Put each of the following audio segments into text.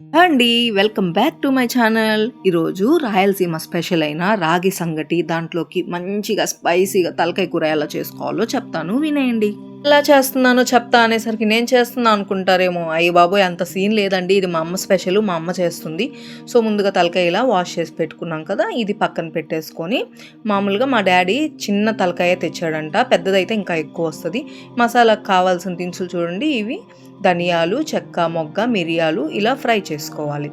అండి welcome back to my channel. ఈరోజు Rayalaseema special అయిన రాగి సంగటి దాంట్లోకి మంచిగా స్పైసీగా తలకాయ కూర ఎలా చేసుకోవాలో చెప్తాను. వినేయండి. ఎలా చేస్తున్నానో చెప్తా అనేసరికి నేను చేస్తున్నా అనుకుంటారేమో. అయ్యి బాబోయ్ అంత సీన్ లేదండి. ఇది మా అమ్మ స్పెషల్ మా అమ్మ చేస్తుంది. సో ముందుగా తలకాయ ఇలా వాష్ చేసి పెట్టుకున్నాం కదా ఇది పక్కన పెట్టేసుకొని మామూలుగా మా డాడీ చిన్న తలకాయ తెచ్చాడంట. పెద్దదైతే ఇంకా ఎక్కువ వస్తుంది. మసాలాకు కావాల్సిన దినుసులు చూడండి. ఇవి ధనియాలు చెక్క మొగ్గ మిరియాలు ఇలా ఫ్రై చేసుకోవాలి.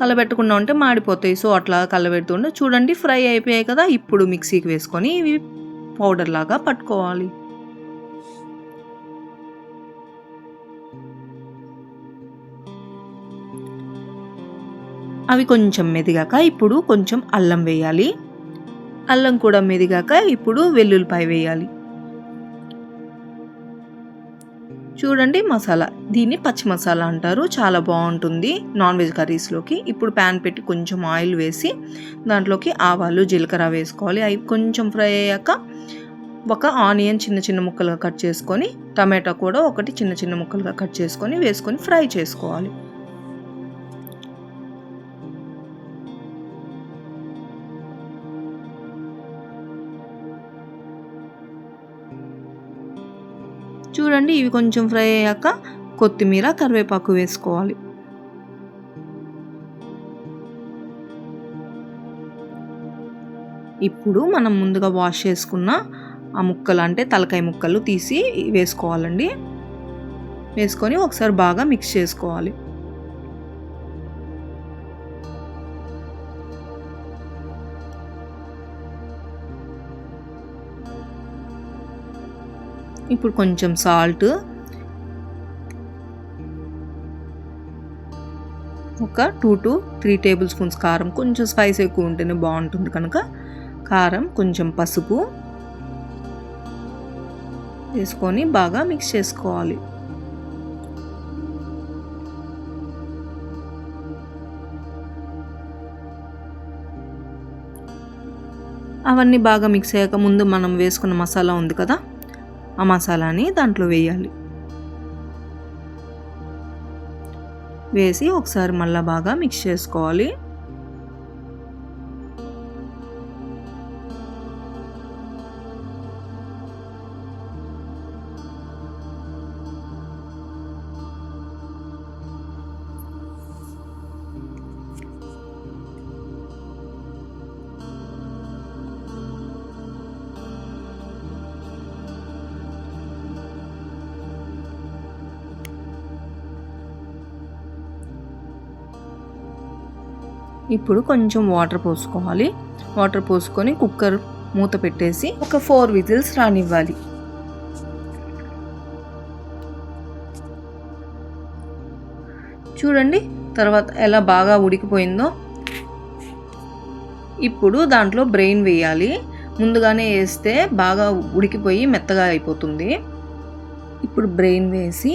కలబెట్టకుండా ఉంటే మాడిపోతాయి. సో అట్లా కలబెడుతుంటే చూడండి ఫ్రై అయిపోయాయి కదా ఇప్పుడు మిక్సీకి వేసుకొని ఇవి పౌడర్ లాగా పట్టుకోవాలి. అవి కొంచెం మెదిగాక ఇప్పుడు కొంచెం అల్లం వేయాలి. అల్లం కూడా మెదిగాక ఇప్పుడు వెల్లుల్లిపాయ వేయాలి. చూడండి మసాలా. దీన్ని పచ్చి మసాలా అంటారు. చాలా బాగుంటుంది నాన్ వెజ్ కర్రీస్లోకి. ఇప్పుడు ప్యాన్ పెట్టి కొంచెం ఆయిల్ వేసి దాంట్లోకి ఆవాలు జీలకర్ర వేసుకోవాలి. అవి కొంచెం ఫ్రై అయ్యాక ఒక ఆనియన్ చిన్న చిన్న ముక్కలుగా కట్ చేసుకొని టమాటా కూడా ఒకటి చిన్న చిన్న ముక్కలుగా కట్ చేసుకొని వేసుకొని ఫ్రై చేసుకోవాలి. చూడండి ఇవి కొంచెం ఫ్రై అయ్యాక కొత్తిమీర కరివేపాకు వేసుకోవాలి. ఇప్పుడు మనం ముందుగా వాష్ చేసుకున్న ఆ ముక్కలు అంటే తలకాయ ముక్కలు తీసి వేసుకోవాలండి. వేసుకొని ఒకసారి బాగా మిక్స్ చేసుకోవాలి. ఇప్పుడు కొంచెం సాల్ట్ ఒక two to three tablespoons కారం. కొంచెం స్పైస్ ఎక్కువ ఉంటేనే బాగుంటుంది కనుక. కారం కొంచెం పసుపు వేసుకొని బాగా మిక్స్ చేసుకోవాలి. అవన్నీ బాగా మిక్స్ అయ్యాక ముందు మనం వేసుకున్న మసాలా ఉంది కదా? ఆ మసాలాని దాంట్లో వేయాలి. వేసి ఒకసారి మళ్ళీ బాగా మిక్స్ చేసుకోవాలి. ఇప్పుడు కొంచెం వాటర్ పోసుకోవాలి. వాటర్ పోసుకొని కుక్కర్ మూత పెట్టేసి ఒక ఫోర్ విజిల్స్ రానివ్వాలి. చూడండి తర్వాత ఎలా బాగా ఉడికిపోయిందో. ఇప్పుడు దాంట్లో బ్రెయిన్ వేయాలి. ముందుగానే వేస్తే బాగా ఉడికిపోయి మెత్తగా అయిపోతుంది. ఇప్పుడు బ్రెయిన్ వేసి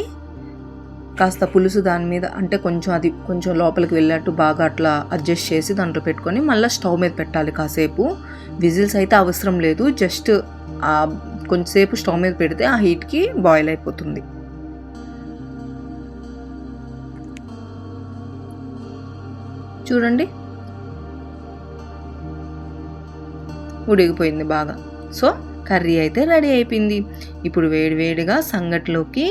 కాస్త పులుసు దాని మీద అంటే కొంచెం అది కొంచెం లోపలికి వెళ్ళినట్టు బాగా అట్లా అడ్జస్ట్ చేసి దాంట్లో పెట్టుకొని మళ్ళీ స్టవ్ మీద పెట్టాలి కాసేపు. విజిల్స్ అయితే అవసరం లేదు జస్ట్ కొంచెంసేపు స్టవ్ మీద పెడితే ఆ హీట్కి బాయిల్ అయిపోతుంది. చూడండి. ఉడిగిపోయింది బాగా. సో కర్రీ అయితే రెడీ అయిపోయింది. ఇప్పుడు వేడివేడిగా సంగట్లోకి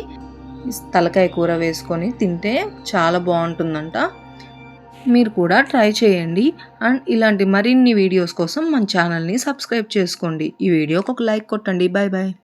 తలకాయ కూర వేసుకొని తింటే చాలా బాగుంటుందంట. మీరు కూడా ట్రై చేయండి. అండ్ ఇలాంటి మరిన్ని వీడియోస్ కోసం మన ఛానల్ని సబ్స్క్రైబ్ చేసుకోండి. ఈ వీడియోకి ఒక లైక్ కొట్టండి. Bye bye